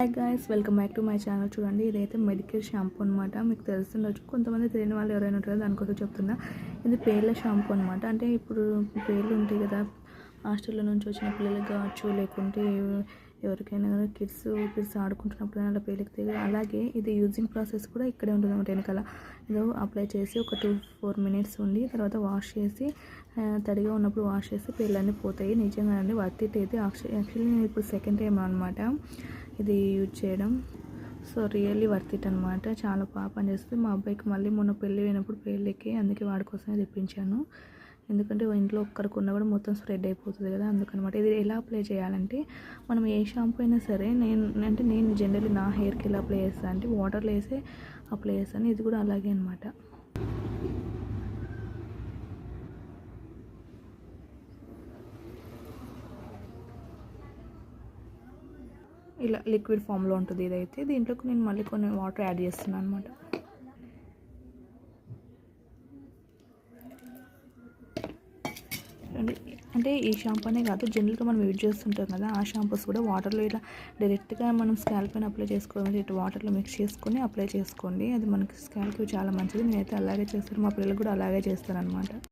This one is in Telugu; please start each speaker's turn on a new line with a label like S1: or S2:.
S1: Hi guys welcome back to my channel చూడండి ఇదైతే మెడికల్ షాంపూ అనమాట మీకు తెలుస్తుండొచ్చు. కొంతమంది తెలియని వాళ్ళు ఎవరైనా ఉంటారో దానికోసం చెప్తున్నా. ఇది పేర్ల షాంపూ అనమాట అంటే ఇప్పుడు పేర్లు ఉంటాయి కదా. హాస్టల్లో నుంచి వచ్చిన పిల్లలకి కావచ్చు లేకుంటే ఎవరికైనా కానీ కిడ్స్ కిడ్స్ ఆడుకుంటున్నప్పుడు అలా పేలికితే అలాగే ఇది యూజింగ్ ప్రాసెస్ కూడా ఇక్కడే ఉంటుంది అనమాట వెనకాల. ఏదో అప్లై చేసి ఒక టూ ఫోర్ మినిట్స్ ఉండి తర్వాత వాష్ చేసి తడిగా ఉన్నప్పుడు వాష్ చేసి పేర్లన్నీ పోతాయి. నిజంగా అండి వర్త్ అయితే. యాక్చువల్లీ నేను ఇప్పుడు సెకండ్ టైం అనమాట ఇది యూజ్ చేయడం. సో రియల్లీ వర్త్ ఇట్ అనమాట చాలా బాగా పనిచేస్తుంది. మా అబ్బాయికి మళ్ళీ మొన్న పెళ్ళి పోయినప్పుడు పెళ్ళికి అందుకే వాడి కోసమే తెప్పించాను. ఎందుకంటే ఇంట్లో ఒక్కరికి ఉన్నా కూడా మొత్తం స్ప్రెడ్ అయిపోతుంది కదా అందుకనమాట. ఇది ఎలా అప్లై చేయాలంటే మనం ఏ షాంపూ అయినా సరే నేను అంటే నేను జనరల్లీ నా హెయిర్కి ఎలా అప్లై చేస్తాను అంటే వాటర్లో వేసే అప్లై చేస్తాను ఇది కూడా అలాగే అనమాట ఇలా లిక్విడ్ ఫామ్లో ఉంటుంది ఇదైతే. దీంట్లోకి నేను మళ్ళీ కొన్ని వాటర్ యాడ్ చేస్తున్నాను అనమాట అంటే ఈ షాంపూనే కాదు జనరల్గా మనం యూజ్ చేస్తుంటాం కదా ఆ షాంపూస్ కూడా వాటర్లో ఇలా డైరెక్ట్గా మనం స్కాల్ప్ పైన అప్లై చేసుకోవాలి ఇటు వాటర్లో మిక్స్ చేసుకొని అప్లై చేసుకోండి. అది మనకి స్కాల్ప్కి చాలా మంచిది. నేనైతే అలాగే చేస్తాను. మా పిల్లలు కూడా అలాగే చేస్తారనమాట అనమాట